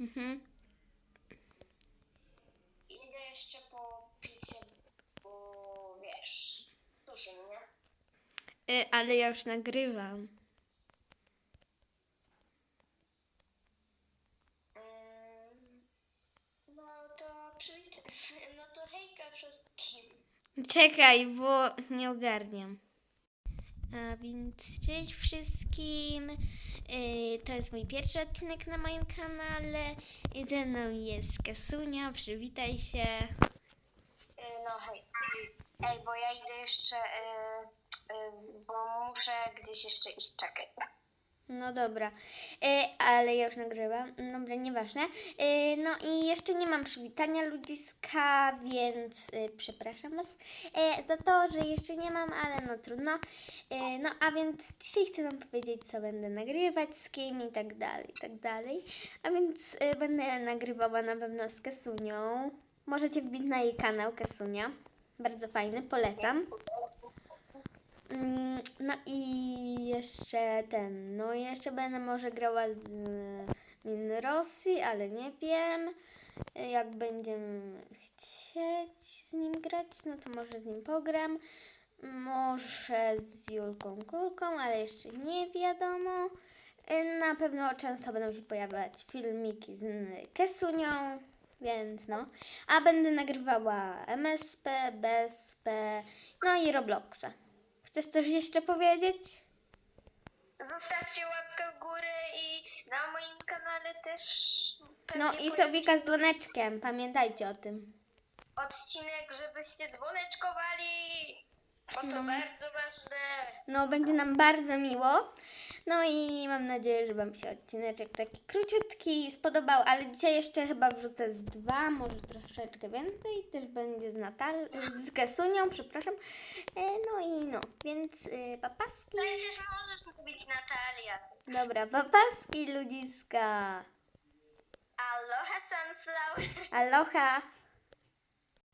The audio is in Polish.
Mhm. Idę jeszcze po picie, bo wiesz, duszy mnie. Y, ale ja już nagrywam. Mm, No to przywitam. No to hejka wszystkim. Czekaj, bo nie ogarniam. A więc cześć wszystkim. Y, To jest mój pierwszy odcinek na moim kanale. I ze mną jest Kasunia. Przywitaj się. Y, No hej. Ej, bo ja idę jeszcze, y, bo muszę gdzieś jeszcze iść, czekaj. No dobra, y, ale ja już nagrywam. Dobra, nieważne. Y, no i jeszcze nie mam przywitania ludziska, więc y, przepraszam Was y, za to, że jeszcze nie mam, ale no trudno. Y, no a więc dzisiaj chcę Wam powiedzieć, co będę nagrywać, z kim i tak dalej, i tak dalej. A więc y, będę nagrywała na pewno z Kasunią. Możecie wbić na jej kanał Kasunia. Bardzo fajny, polecam. Mm, No i jeszcze ten, no i jeszcze będę może grała z Min Rosji, ale nie wiem. Jak będziemy chcieć z nim grać, no to może z nim pogram. Może z Julką Kulką, ale jeszcze nie wiadomo. Na pewno często będą się pojawiać filmiki z Kesunią, więc no. A będę nagrywała MSP, BSP, no i Robloxa. Chcesz coś jeszcze powiedzieć? Zostawcie łapkę w górę i na moim kanale też No i pojawi Sowika z dzwoneczkiem, pamiętajcie o tym. odcinek, żebyście dzwoneczkowali, bo to No. bardzo ważne. No, będzie nam bardzo miło. No i mam nadzieję, że Wam się odcineczek taki króciutki spodobał, ale dzisiaj jeszcze chyba wrzucę z dwa, może troszeczkę więcej. Też będzie z Natal, z Kasunią, przepraszam. E, No i no, więc y, papaski. Przecież możesz mówić Natalia. Dobra, papaski ludziska. Aloha Sunflower. Aloha.